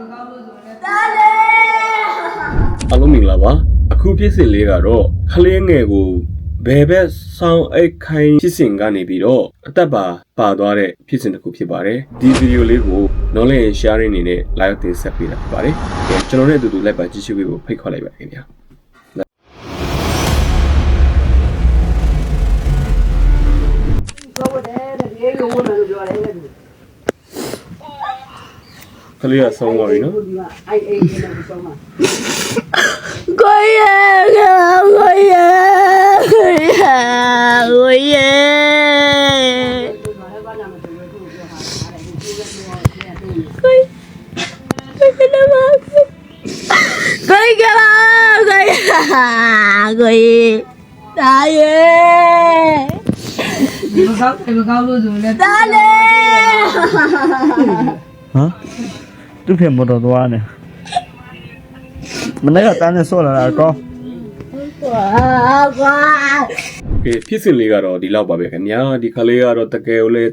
မကောင်းလို့ဆိုရင်တာလေအလုံးမင်္ဂလာပါအခုဖြစ်စဉ်လေးကတော့ခလေးငယ်ကိုဘယ်ဘက်ဆောင်အိတ်ခိုင်းဖြစ်စဉ်ကနေပြီးတော့အသက်ပါပါသွားတဲ့ဖြစ်စဉ်တစ်ခုဖြစ်ပါတယ်ဒီဗီဒီယိုလေးကို knowledge sharing အနေနဲ့ live တင်ဆက်ပေးတာဖြစ်ပါတယ်ကျွန်တော်နဲ့အတူတူလိုက်ပါကြည့်ရှုပေးဖို့ဖိတ်ခေါ်လိုက်ပါခင်ဗျာဘောဘောတဲ့ရေကိုဝင်လို့ပြောရတယ် တဲ့ခလေးကဆုံးသွားပြီနော်အဲ့အဲ့ဒီနဲ့ဆုံးမှာကိုရဲကိုရဲကိုရဲကိုရဲဒီမှာလည်းဘာမှမပြောဘူးပြောတာအဲ့ဒီကိုပြောတယ်တဲ့ကိုရဲနမကိုရဲကလာကိုရဲကိုရဲတာရဲဒီမကောက်ဒီမကောက်လို့ဆိုလဲတာလေဟမ် သူ့ဖေမတော်သွားနေမနေ့ကတန်းနေဆော့လာတာကောကွာကွာကဲဖြစ်စဉ်လေးကတော့ဒီလောက်ပါပဲခင်ဗျာဒီခလေးကတော့တကယ်ကိုလေ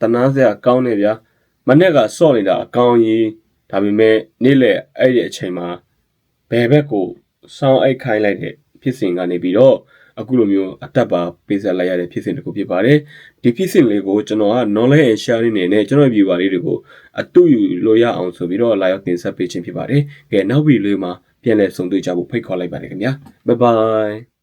တနာစရာကောင်းနေဗျာမနေ့ကစော့နေတာအကောင်းကြီးဒါပေမဲ့နေ့လေအဲ့ဒီအချိန်မှာဘယ်ဘက်ကိုစောင်းအိတ်ခိုင်းလိုက်တဲ့ဖြစ်စဉ်ကနေပြီးတော့ အခုလိုမျိုးအတက်ပါပေးဆက်လိုက်ရတဲ့ဖြစ်စဉ်တစ်ခုဖြစ်ပါတယ်ဒီဖြစ်စဉ်လေးကိုကျွန်တော်က knowledge and sharing နေနဲ့ကျွန်တော် viewer လေးတွေကိုအတူယူလို့ရအောင်ဆိုပြီးတော့လာရောက်တင်ဆက်ပေးခြင်းဖြစ်ပါတယ်ကဲနောက်ဗီဒီယိုလေးမှာပြန်လည်ဆုံတွေ့ကြဖို့ဖိတ်ခေါ်လိုက်ပါတယ်ခင်ဗျာ bye bye